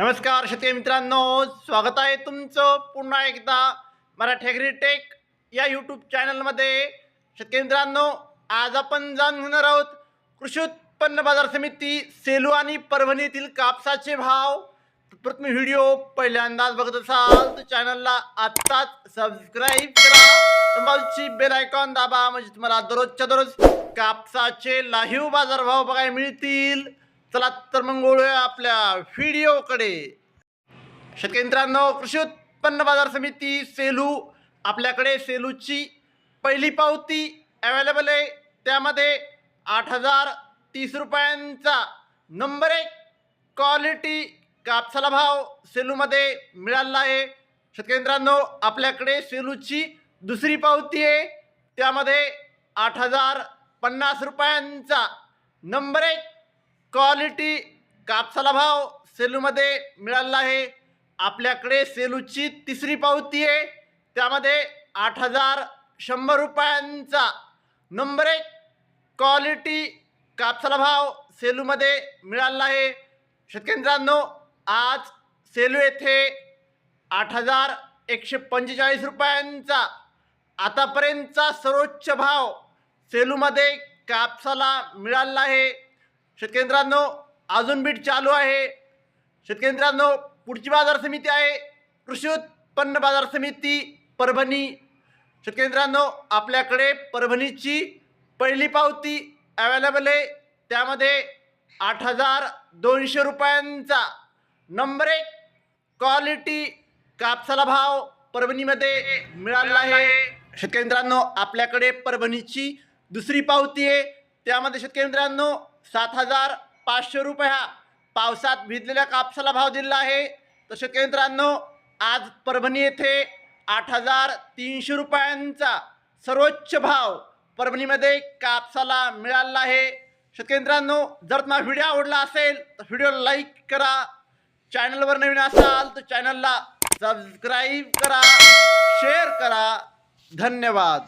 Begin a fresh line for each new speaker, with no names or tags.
नमस्कार शेतकरी मित्रांनो स्वागत आहे तुमचं पुन्हा एकदा मराठी ॲग्री टेक या यूट्यूब चॅनलमध्ये शेतकरी मित्रांनो आज आपण जाणून घेणार आहोत कृषी उत्पन्न बाजार समिती सेलू आणि परभणीतील कापसाचे भाव. प्रथम व्हिडिओ पहिल्यांदाच बघत असाल तर चॅनलला आत्ताच सबस्क्राईब करा. बाजूची बेल आयकॉन दाबा म्हणजे तुम्हाला दररोजच्या दररोज कापसाचे लाईव्ह बाजारभाव बघायला मिळतील. चला तर मग वळूया आपल्या व्हिडिओकडे. शेतकरी मित्रांनो कृषी उत्पन्न बाजार समिती सेलू आपल्याकडे सेलूची पहिली पावती अवेलेबल आहे. त्यामध्ये आठ हजार तीस रुपयांचा नंबर एक क्वालिटी कापसाला भाव सेलूमध्ये मिळाला आहे. शेतकरी मित्रांनो आपल्याकडे सेलूची दुसरी पावती आहे. त्यामध्ये आठ हजार पन्नास रुपयांचा नंबर एक क्वालिटी कापसाला भाव सेलूमध्ये मिळाला आहे. आपल्याकडे सेलूची तिसरी पावती आहे. त्यामध्ये आठ हजार शंभर रुपयांचा नंबर एक क्वालिटी कापसाला भाव सेलूमध्ये मिळाला आहे. शेतकेंद्रांनो आज सेलू येथे आठ हजार एकशे पंचेचाळीस रुपयांचा आतापर्यंतचा सर्वोच्च भाव सेलूमध्ये कापसाला मिळाला आहे. शेतकेंद्रांनो अजून बीट चालू आहे. शेतकेंद्रांनो पुढची बाजार समिती आहे. कृषी उत्पन्न बाजार समिती परभणी. शेतकेंद्रांनो आपल्याकडे परभणीची पहिली पावती अवेलेबल आहे. त्यामध्ये आठ हजार दोनशे रुपयांचा नंबर एक क्वालिटी कापसाला भाव परभणीमध्ये मिळाला आहे. शेतकरी मित्रांनो आपल्याकडे परभणीची दुसरी पावती आहे. त्यामध्ये शेतकरी मित्रांनो सात हजार पाचशे रुपये हा पावसात भिजलेल्या कापसाला भाव दिलेला आहे. तर केंद्रांनो आज परभणी येथे आठ हजार तीनशे रुपयांचा सर्वोच्च भाव परभणीमध्ये कापसाला मिळाला आहे. शेतकेंद्रांनो जर तुम्हाला व्हिडिओ आवडला असेल तर व्हिडिओ लाईक करा. चॅनलवर नवीन असाल तर चॅनलला सबस्क्राईब करा शेअर करा. धन्यवाद.